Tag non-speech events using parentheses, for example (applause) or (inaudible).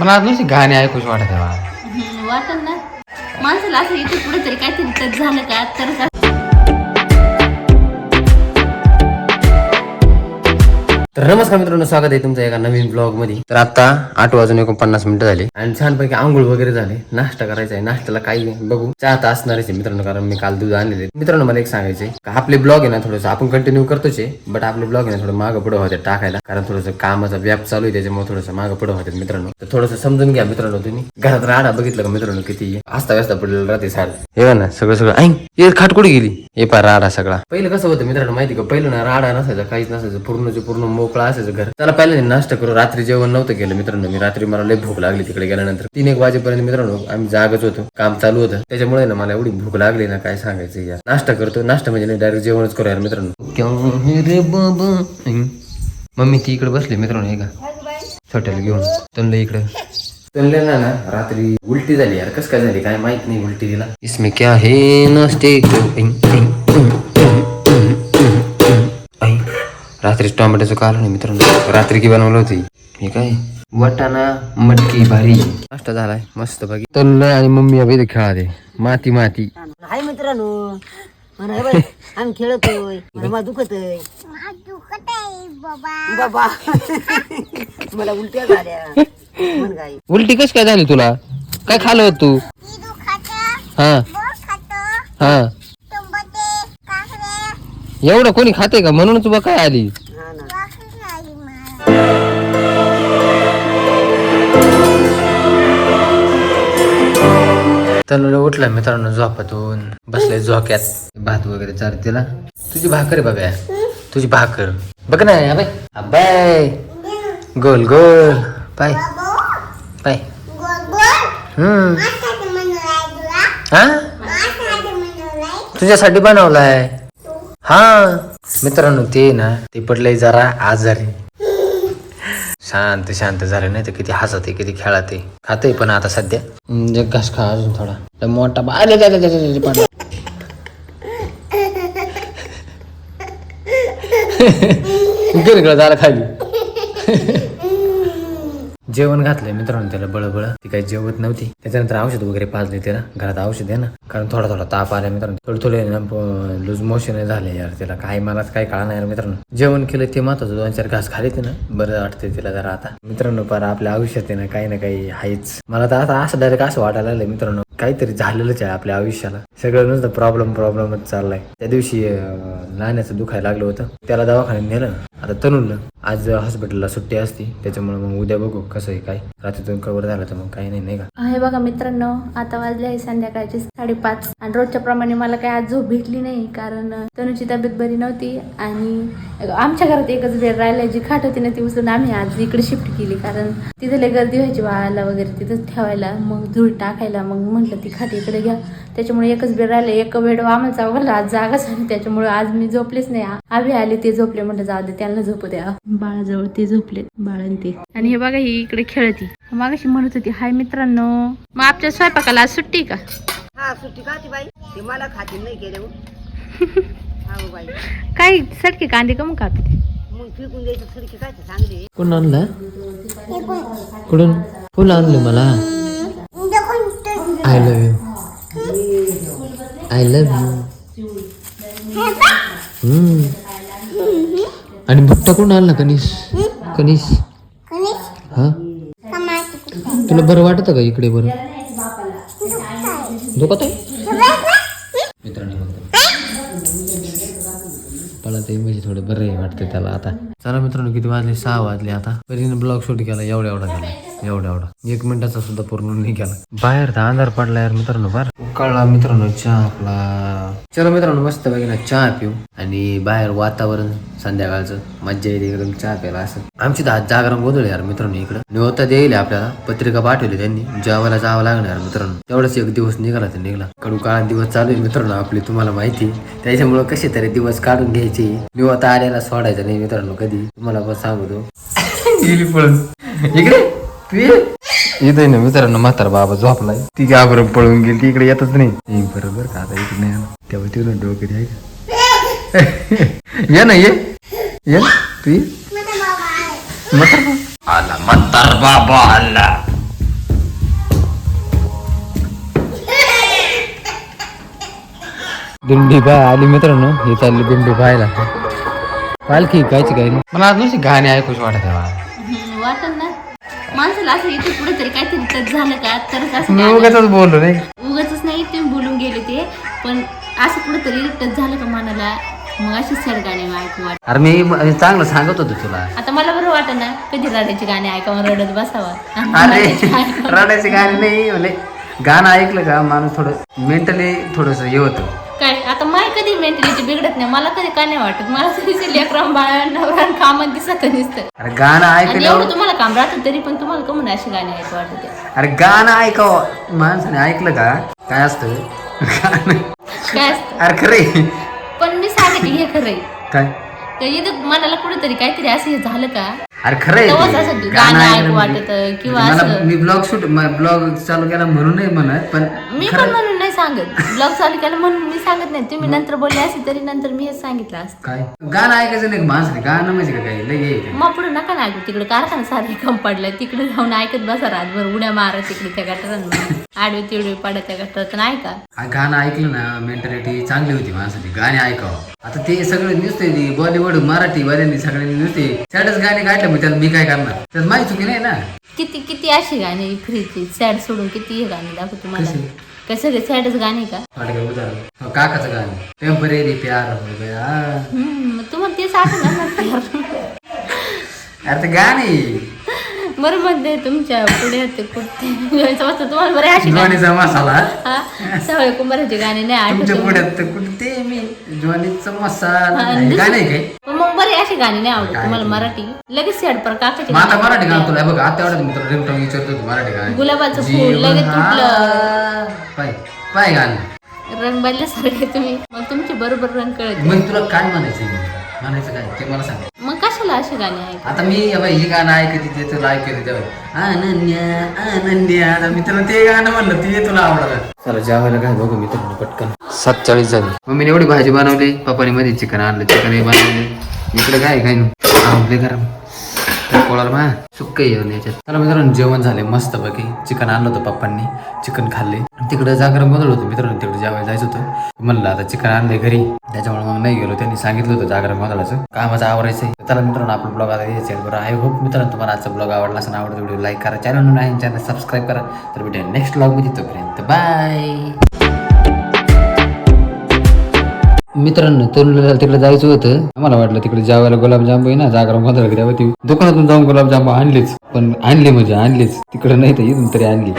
मला आज नुसती गाणी ऐकूच वाटत आहे मला हम्म, ना. माणसाला असं इथे पुढे तरी काहीतरी टच झालं का? तर तर नमस्कार मित्रांनो स्वागत आहे तुमचं एका नवीन ब्लॉगमध्ये. तर आता आठ वाजून एकोणपन्नास मिनिटं झाली आणि छानपैकी आंघोळ वगैरे झाले. नाश्ता करायचा आहे. नाश्त्याला काही नाही. बघू. चहा तर असणारच आहे मित्रांनो कारण मी काल दूध आणलेले मित्रांनो मला एक सांगायचंय. का आपले ब्लॉग आहे ना थोडंसं आपण कंटिन्यू करतोच आहे बट आपले ब्लॉग आहे ना थोडं मागं पुढे होते टाकायला. कारण थोडंसं कामाचा व्याप चालू आहे त्याच्यामुळे थोडंसं मागं पुढे होते मित्रांनो. तर थोडंसं समजून घ्या मित्रांनो तुम्ही. घरात राडा बघितलं का मित्रांनो किती असता व्यस्त पडलेलं राहते साड हे ना सगळं सगळं ऐन खाट कुठे गेली? हे पा राडा सगळा. पहिलं कसं होतं मित्रांनो माहिती का? पहिलं ना राडा नसायचा काहीच नसायचं. पूर्णचे पूर्ण मोकळा असायचं घर. त्याला पहिल्यांदा नाश्ता करू. रात्री जेवण नव्हतं केलं मित्रांनो मी. रात्री मला लई भूक लागली तिकडे गेल्यानंतर. तीन एक वाजेपर्यंत मित्रांनो आम्ही जागच होतो. काम चालू होतं. त्याच्यामुळे ना मला एवढी भूक लागली ना काय सांगायचं यार नाश्ता करतो. नाश्ता म्हणजे नाही डायरेक्ट जेवणच करू यार मित्रांनो रे बाबा. मम्मी ती इकडे बसली मित्रांनो हे का? छोट्याला घेऊन. तनलं इकडे. तनले ना ना रात्री उलटी झाली यार. कस काय झाली? काय माहीत नाही उलटी तिला. इसमें क्या है नसते रात्री टोमॅटोचं काढलं नाही मित्रांनो. रात्री की बनवलं होती. हे काय? वटाणा मटकी भारी. नाश्ता झालाय. मस्त बाकी तनलं आणि मम्मी अभि खेळा दे माती माती. हाय मित्रांनो. म्हणा बाई, आम्ही खेळतोय मला मा दुखत आहे बाबा. (laughs) मला उलट्या झाल्या. म्हण काय उलटी कशी काय झाली तुला? काय खाल्लं होत तू? हा. हा. एवढं कोणी खाते का? म्हणूनच बा काय आली? तर उठला मित्रांनो झोपातून. बसले झोक्यात. भात वगैरे चार तिला तुझी भाकर आहे बाब्या तुझी भाकर. बघ ना अबाय बाय गोल गोल. पाय. पाय. हम्म. हा? तुझ्यासाठी बनवलाय. हा. मित्रांनो ते ना ते पडलंय जरा आजारी. शांत शांत झालं नाही तर किती हसत आहे किती खेळत आहे. खाते पण आता सध्या. एक घास खा अजून थोडा. मोठा अरे, इकडं (laughs) (laughs) झालं खाली. (laughs) जेवण घातलंय मित्रांनो त्याला बळबळ. ती काही जेवत नव्हती. त्याच्यानंतर औषध वगैरे पाजले त्याला. घरात औषध आहे ना. कारण थोडा थोडा ताप आला मित्रांनो. थोडं थोडे लूज मोशन झाले यार त्याला. काही मलाच काही कळा नाही मित्रांनो. जेवण केलं ते महत्वाचं. दोन चार घास खाली ते ना. बरं वाटते तिला जरा आता. मित्रांनो पर आपल्या आयुष्यात आहे ना काही ना काही आहेच. मला तर आता असं डायरेक्ट असं वाटायला लागलं मित्रांनो. काहीतरी झालेलंच आहे आपल्या आयुष्याला. सगळं नुसतं प्रॉब्लेम प्रॉब्लेमच चाललाय. त्या दिवशी नाण्याचं दुखायला लागलं होतं. त्याला दवाखान्यात नेलं. आता तनुला आज हॉस्पिटलला सुट्टी असती त्याच्यामुळे मग उद्या बघू कसं आहे काय. रात्रीतून कवर झालं तर मग काही नाही नाही का? आहे बघा मित्रांनो आता वाजले आहे संध्याकाळचे साडेपाच. आणि रोजच्या प्रमाणे मला काही आज झोप भेटली नाही कारण तनुची तब्येत बरी नव्हती. आणि आमच्या घरात एकच बेड राहिला जी खाट होती ना ती उचलून आम्ही आज इकडे शिफ्ट केली. कारण तिथे लय गर्दी व्हायची बाळाला वगैरे तिथंच ठेवायला मग धूळ टाकायला मग म्हटलं ती खाट इकडे घ्या. त्याच्यामुळे एकच बेड राहिलं एक बेड आम्हाला चावलं आज जागाच आणि त्याच्यामुळे आज मी झोपलेच नाही. आभी आले ते झोपले म्हटलं जाऊ दे त्याला त्यांना झोपू द्या. बाळाजवळ ते झोपले बाळन ते. आणि हे बघा ही इकडे खेळती. मागाशी म्हणत होती हाय मित्रांनो मग आपल्या स्वयंपाकाला आज सुट्टी का? हा सुट्टी का ती बाई? ते मला खातील नाही केले (laughs) हा. हो बाई. काय सटके कांदे का मग कापते मग फेकून द्यायचं खडकी काय ते चांगली? आहे. कोण आणलं? कुठून? फुल आणलं मला? I love you I love you hmm. आणि भुट्टा कोण आणला कनिस? कनिस? हा? तुला बरं वाटत का इकडे बरं? दुखत आहे मित्रांनो मला ते म्हणजे थोडं बरं वाटतं त्याला आता. चला मित्रांनो किती वाजले? सहा वाजले आता. परीने ब्लॉग शूट केला एवढा एवढा केला एवढा एवढा. एक मिनिटाचा सुद्धा पूर्ण नाही केला. बाहेर तर अंधार पडला यार मित्रांनो बार. उकाळला मित्रांनो चहा आपला. चला मित्रांनो मस्त ना चहा पिऊ. आणि बाहेर वातावरण संध्याकाळचं. मज्जा येते एकदम चहा प्यायला असं. आमची तर आज जागरण गोंधळ यार मित्रांनो इकडं. निवता देईल आपल्याला. पत्रिका पाठवली त्यांनी. जेवायला जावं लागणार मित्रांनो. तेवढाच एक दिवस निघाला तर निघाला. कडू काळा दिवस चालू आहे मित्रांनो आपली तुम्हाला माहिती. त्याच्यामुळे कसे तरी दिवस काढून घ्यायचे. निवता आल्याला सोडायचा नाही मित्रांनो कधी. तुम्हाला पण सांगतो. (laughs) इकडे. तू. इथे ना मित्रांनो म्हातारा बाबा झोपलाय. ती गाबर पळून गेली ती इकडे येतच नाही. बरोबर का आता इकडे नाही तेव्हा तिथून डोकं आहे का (laughs) ये ना ये. ये तू ये. आला म्हातार बाबा आला. दुंडी बाय आली मित्रांनो. हे चालली दुंडी बायला. पालखी कायची काय मला आज नुसती गाणी ऐकूच वाटत आहे मला वाटत माणसाला असं इथे पुढे तरी काहीतरी टच झालं का तरच असं मी उगाचच बोललो नाही. उगाचच नाही तुम्ही बोलून गेले ते. पण असं कुठेतरी टच झालं का मनाला? मग अशी सड गाणी ऐकू वाट. अरे मी मी चांगलं सांगत होतो तुला. आता मला बरं वाटत ना कधी रडायची गाणी ऐकावं रडत बसावं. अरे रडायची गाणी नाही म्हणजे गाणं ऐकलं का माणूस थोडं मेंटली थोडस हे होतं. कधी मेंटॅलिटी बिघडत नाही. मला कधी काय नाही वाटत? मला तरी लेकराम बाळा नवरा कामात दिसत दिसतं अरे गाणं आणि एवढं तुम्हाला काम राहतं तरी पण तुम्हाला कमून अशी गाणी ऐकू वाटत अरे गाणं ऐकावं. माणसाने ऐकलं का? काय असतं? गाणं काय असतं? अरे खरे पण मी सांगते हे खरंय काय? तर इथं मनाला कुठेतरी काहीतरी असं हे झालं का? अरे खरंय तेव्हाच. असं गाणं ऐकू ऐकलं वाटतं किंवा असं मी ब्लॉग शूट ब्लॉग चालू केला म्हणून नाही म्हणत पण मी पण म्हणून सांगत. ब्लॉग चालू केला म्हणून मी सांगत नाही. तुम्ही नंतर बोलले असेल तरी नंतर मी हेच सांगितलं असतं. काय? गाणं ऐकायचं नाही का? माणसाने गाणं म्हणजे का लय हे आहे. मग पुढे नका ना ऐकू. तिकडे कारखाना सारखी कम पडलाय. तिकडे जाऊन ऐकत बसा रातभर. उड्या मारा तिकडे त्या गटारांना. आडवे तिडवे पडा त्या गटारात. नाही का हा गाणं ऐकलं ना मेंटॅलिटी चांगली होती माणसाची. गाणे ऐकावं. आता ते सगळे नुसते बॉलिवूड मराठी वाल्यांनी सगळ्यांनी नुसते सॅडच गाणे काढले मग त्यात मी काय करणार? त्यात माझी चुकी नाही ना. किती किती अशी गाणी फ्रीची सॅड सोडून किती हे गाणी दाखव तुम्हाला काय सगळे सॅडच गाणी का? उदाहरण हो, काकाचं गाणं. टेंपररी प्यार हो गया. हम्म, तुम्हाला तेच आठवण अरे ते गाणे. बरं म्हणते तुमच्यापुढे ते कुठते तुम्हाला बरे अशी गाणी. ज्वानीचा मसाला. हा सवय कुंभाराची गाणी नाही आठवत तुमच्या पुढ्यात तर कुठे ते मी? ज्वानीचा मसाला. हे गाणं आहे काय? पण मग बरे अशी गाणी नाही आवडत. तुम्हाला मराठी? लगेच सॅड पर काकाची मग आता गाणी मराठी गाणं. तुला बघ आता एवढं मित्र रिंगटोन विचारतो तू मराठी गाणं. गुलाबाचं फूल जीवन लगेच हा- तुटलं. पाय पाय गाणं. रंग बदल्यासारखे तुम्ही. मग तुमचे बरोबर रंग कळत मग तुला काय म्हणायचं म्हणायचं काय? ते मला सांग. अशी गाणी ऐक आता मी हे बघ, ही गाणं ऐकते ते तुला ऐकते तेव्हा अनन्या अनन्या आता मी तुला ते गाणं म्हणलं ते तुला आवडलं. चला जेवायला काय बघू मी तर पटकन. सातचाळीस झाली. मम्मीने एवढी भाजी बनवली पप्पाने मध्ये चिकन आणलं चिकन बनवले. इकडे काय काय नाही? गरम. पोळाला मा सुक्क येऊन याच्यात. चला मित्रांनो जेवण झाले मस्त बाकी चिकन आणलं होतं पप्पांनी. चिकन खाल्ले. तिकडे जागरण बदल होतं मित्रांनो तिकडे जेवायला जायचं होतं. म्हणलं आता चिकन आणलंय घरी. त्याच्यामुळे मग नाही गेलो. त्यांनी सांगितलं होतं जागरण बदलाचं कामाचं आवडायचं चला मित्रांनो आपला ब्लॉग आता यायचं बरं आय होप मित्रांनो तुम्हाला आजचा ब्लॉग आवडला असं आवडतो व्हिडिओ लाईक करा. चॅनल नाही चॅनल सबस्क्राईब करा. तर भेटूया नेक्स्ट ब्लॉगमध्ये तोपर्यंत बाय मित्रांनो तरुणला तिकडे जायचं होतं. आम्हाला वाटलं तिकडे जेवायला गुलाबजाम आहे ना जागरण गोंधळ होती दुकानातून जाऊन गुलाबजाम आणलीच. पण आणली म्हणजे आणलीच. तिकडे नाही तर इथून तरी आणली.